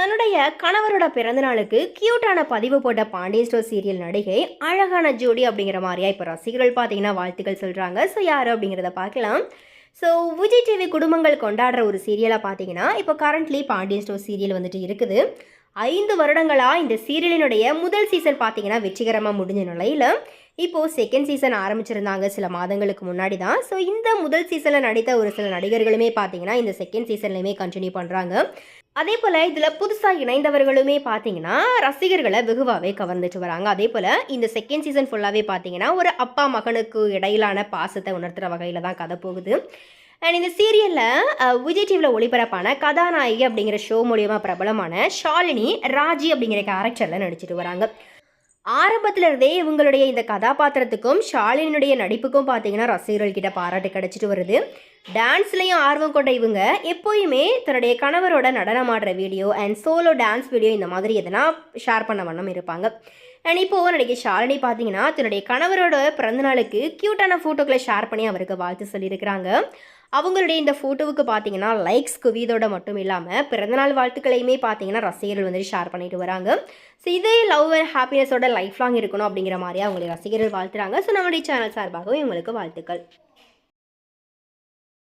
தன்னுடைய கணவரோட பிறந்தநாளுக்கு கியூட்டான பதிவு போட்ட பாண்டியன் ஸ்டோர் சீரியல் நடிகை அழகான ஜோடி அப்படிங்கிற மாதிரியா இப்போ ரசிகர்கள் பார்த்தீங்கன்னா வாழ்த்துக்கள் சொல்கிறாங்க ஸோ யார் அப்படிங்கிறத பார்க்கலாம். ஸோ விஜய் டிவி குடும்பங்கள் கொண்டாடுற ஒரு சீரியலாக பார்த்தீங்கன்னா இப்போ கரண்ட்லி பாண்டியன் ஸ்டோர் சீரியல் வந்துட்டு இருக்குது. ஐந்து வருடங்களாக இந்த சீரியலினுடைய முதல் சீசன் பார்த்தீங்கன்னா வெற்றிகரமாக முடிஞ்ச நிலையில் இப்போது செகண்ட் சீசன் ஆரம்பிச்சிருந்தாங்க சில மாதங்களுக்கு முன்னாடி தான் ஸோ இந்த முதல் சீசனில் நடித்த ஒரு சில நடிகர்களுமே பார்த்தீங்கன்னா இந்த செகண்ட் சீசன்லையுமே கண்டினியூ பண்ணுறாங்க அதே போல் இதில் புதுசாக இணைந்தவர்களுமே பார்த்தீங்கன்னா ரசிகர்களை வெகுவாகவே கவர்ந்துட்டு வராங்க. அதே போல் இந்த செகண்ட் சீசன் ஃபுல்லாகவே பார்த்தீங்கன்னா ஒரு அப்பா மகனுக்கு இடையிலான பாசத்தை உணர்த்துற வகையில் தான் கதை போகுது. அண்ட் இந்த சீரியலில் விஜய் டிவியில் ஒளிபரப்பான கதாநாயகி அப்படிங்கிற ஷோ மூலியமாக பிரபலமான ஷாலினி ராஜி அப்படிங்கிற கேரக்டரில் நடிச்சிட்டு வராங்க. ஆரம்பத்தில் இருந்தே இவங்களுடைய இந்த கதாபாத்திரத்துக்கும் ஷாலினுடைய நடிப்புக்கும் பார்த்தீங்கன்னா ரசிகர்கள்கிட்ட பாராட்டு கிடைச்சிட்டு வருது. டான்ஸ்லேயும் ஆர்வம் கொண்ட இவங்க எப்போயுமே தன்னுடைய கணவரோட நடனமாடுற video and solo dance video இந்த மாதிரி எதனா ஷேர் பண்ண வண்ணம் இருப்பாங்க. அண்ட் இப்போது நடிகை ஷாலினி பார்த்தீங்கன்னா தன்னுடைய கணவரோட பிறந்தநாளுக்கு க்யூட்டான ஃபோட்டோக்களை ஷேர் பண்ணி அவருக்கு வாழ்த்து சொல்லியிருக்கிறாங்க. அவங்களுடைய இந்த ஃபோட்டோவுக்கு பார்த்தீங்கன்னா லைக்ஸ் குவியதோட மட்டும் இல்லாமல் பிறந்தநாள் வாழ்த்துக்களையுமே பார்த்தீங்கன்னா ரசிகர்கள் வந்துட்டு ஷேர் பண்ணிட்டு வராங்க. ஸோ இதே லவ் அண்ட் ஹாப்பினஸோட லைஃப் லாங் இருக்கணும் அப்படிங்கிற மாதிரி அவங்களுடைய ரசிகர்கள் வாழ்த்துறாங்க. ஸோ நம்மளுடைய சேனல் சார்பாகவும் இவங்களுக்கு வாழ்த்துக்கள்.